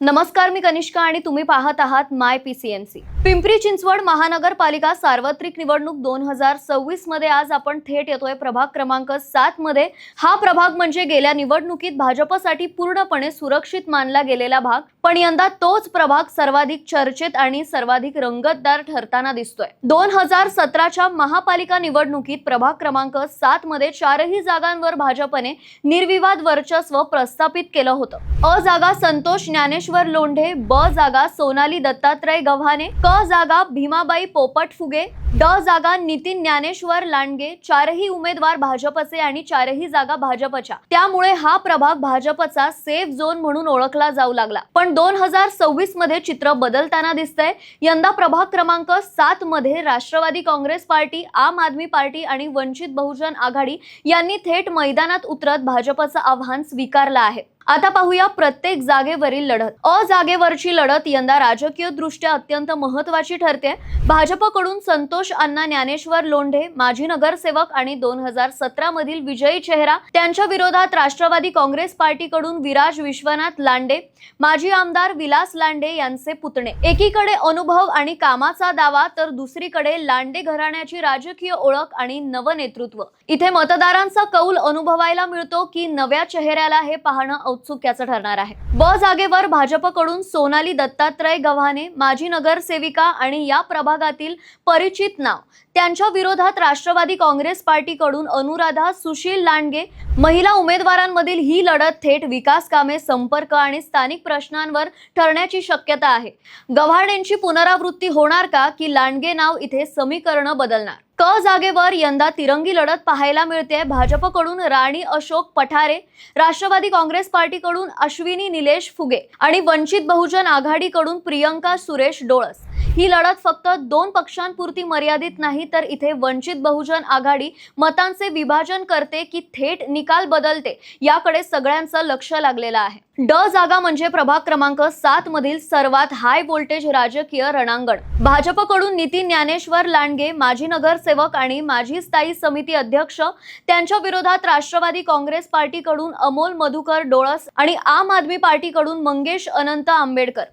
नमस्कार मी कनिष्का आणि तुम्ही पाहत आहात माय पीसीएमसी पिंपरी चिंचवड महानगरपालिका सार्वत्रिक निवडणूक दोन हजार सव्वीसमध्ये आज आपण थेट येतोय. प्रभाग क्रमांक सात मध्ये. हा प्रभाग म्हणजे गेल्या निवडणुकीत भाजपसाठी पूर्णपणे सुरक्षित मानला गेलेला भाग पण यंदा तोच प्रभाग सर्वाधिक चर्चेत आणि सर्वाधिक रंगतदार ठरताना दिसतोय. दोन हजार सतराच्या महापालिका निवडणुकीत प्रभाग क्रमांक सात मध्ये चारही जागांवर भाजपने निर्विवाद वर्चस्व प्रस्थापित केलं होतं. अ जागा संतोष ज्ञानेश्वर लोंढे ब जागा सोनाली दत्तात्रय गव्हाणे क जागा भीमाबाई पोपट फुगे ड जागा नितीन ज्ञानेश्वर लांडगे चारही उमेदवार भाजपचे आणि चारही जागा भाजपच्या. त्यामुळे हा प्रभाग भाजपचा सेफ झोन म्हणून ओळखला जाऊ लागला. पण दोन हजार सव्वीसमध्ये चित्र बदलताना दिसतंय. यंदा प्रभाग क्रमांक सात मध्ये राष्ट्रवादी काँग्रेस पार्टी आम आदमी पार्टी आणि वंचित बहुजन आघाडी यांनी थेट मैदानात उतरत भाजपचं आव्हान स्वीकारलं आहे. आता पाहूया प्रत्येक जागेवरील लढत. अ जागेवरची लढत यंदा राजकीय दृष्ट्या अत्यंत महत्वाची ठरते. भाजपकडून संतोष अण्णा ज्ञानेश्वर लोंढे माजी नगरसेवक आणि दोन हजार सतरा मधील विजयी चेहरा त्यांच्या विरोधात राष्ट्रवादी काँग्रेस पार्टीकडून विराज विश्वनाथ लांडे माजी आमदार विलास लांडे यांचे पुतणे. एकीकडे अनुभव आणि कामाचा दावा तर दुसरीकडे लांडे घराण्याची राजकीय ओळख आणि नवनेतृत्व. इथे मतदारांचा कौल अनुभवायला मिळतो की नव्या चेहऱ्याला हे पाहणं औत्सुक्याचं ठरणार आहे. ब जागेवर भाजपकडून सोनाली दत्तात्रय गव्हाणे माजी नगरसेविका आणि या प्रभागातील परिचित नाव. त्यांच्या विरोधात राष्ट्रवादी काँग्रेस पार्टीकडून अनुराधा सुशील लांडगे महिला उमेदवारांमधील ही लढत थेट विकास कामे संपर्क आणि स्थानिक प्रश्नांवर ठरण्याची शक्यता आहे. गव्हाणेंची पुनरावृत्ती होणार का की लांडगे नाव इथे समीकरण बदलणार? क जागेवर यंदा तिरंगी लढत पाहायला मिळते. भाजपकडून राणी अशोक पठारे राष्ट्रवादी काँग्रेस पार्टीकडून अश्विनी निलेश फुगे आणि वंचित बहुजन आघाडीकडून प्रियंका सुरेश डोळस. ही लढत फक्त दोन पक्षांपुरती मर्यादित नाही तर इथे वंचित बहुजन आघाडी मतांचे विभाजन करते की थेट निकाल बदलते याकडे सगळ्यांचं लक्ष लागलेलं आहे. ड जागा म्हणजे प्रभाग क्रमांक सात मधील सर्वात हाय व्होल्टेज राजकीय रणांगण. भाजपकडून नितीन ज्ञानेश्वर लांडगे माजी नगरसेवक आणि माजी स्थायी समिती अध्यक्ष त्यांच्या विरोधात राष्ट्रवादी काँग्रेस पार्टीकडून अमोल मधुकर डोळस आणि आम आदमी पार्टीकडून मंगेश अनंत आंबेडकर.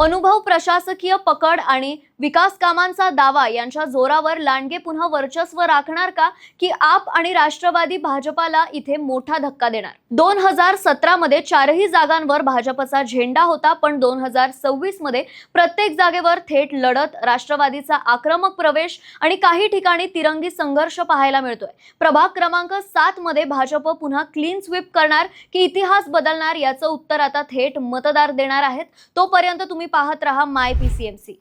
अनुभव प्रशासकीय पकड आणि विकास कामांचा दावा यांच्या जोरावर लांडगे पुन्हा वर्चस्व राखणार का की आप आणि राष्ट्रवादी भाजपाला इथे मोठा धक्का देणार? दोन हजार सतरामध्ये चारही जागांवर भाजपचा झेंडा होता पण दोन हजार सव्वीसमध्ये प्रत्येक जागेवर थेट लढत राष्ट्रवादीचा आक्रमक प्रवेश आणि काही ठिकाणी तिरंगी संघर्ष पाहायला मिळतोय. प्रभाग क्रमांक सात मध्ये भाजप पुन्हा क्लीन स्वीप करणार की इतिहास बदलणार याचं उत्तर आता थेट मतदार देणार आहेत. तोपर्यंत तुम्ही पाहत राहा माय पीसीएमसी